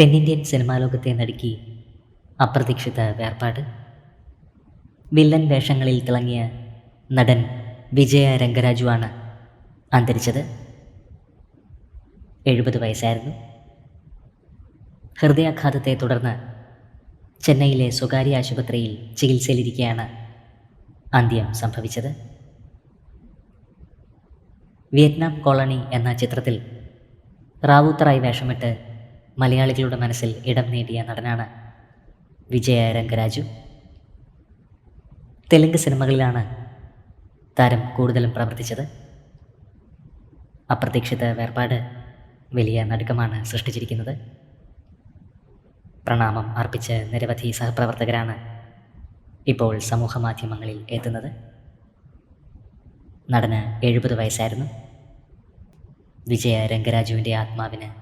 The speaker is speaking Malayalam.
തെന്നിന്ത്യൻ സിനിമാ ലോകത്തെ നടുക്കി അപ്രതീക്ഷിത വേർപാട്. വില്ലൻ വേഷങ്ങളിൽ തിളങ്ങിയ നടൻ വിജയ രംഗരാജുവാണ് അന്തരിച്ചത്. എഴുപത് വയസ്സായിരുന്നു. ഹൃദയാഘാതത്തെ തുടർന്ന് ചെന്നൈയിലെ സ്വകാര്യ ആശുപത്രിയിൽ ചികിത്സയിലിരിക്കെയാണ് അന്ത്യം സംഭവിച്ചത്. വിയറ്റ്നാം കോളനി എന്ന ചിത്രത്തിൽ റാവുത്തറായി വേഷമിട്ട് മലയാളികളുടെ മനസ്സിൽ ഇടം നേടിയ നടനാണ് വിജയ രംഗരാജു. തെലുങ്ക് സിനിമകളിലാണ് താരം കൂടുതലും പ്രവർത്തിച്ചത്. അപ്രതീക്ഷിത വേർപാട് വലിയ നടുക്കമാണ് സൃഷ്ടിച്ചിരിക്കുന്നത്. പ്രണാമം അർപ്പിച്ച് നിരവധി സഹപ്രവർത്തകരാണ് ഇപ്പോൾ സമൂഹ മാധ്യമങ്ങളിൽ എത്തുന്നത്. നടന് എഴുപത് വയസ്സായിരുന്നു. വിജയ രംഗരാജുവിന്റെ ആത്മാവിന്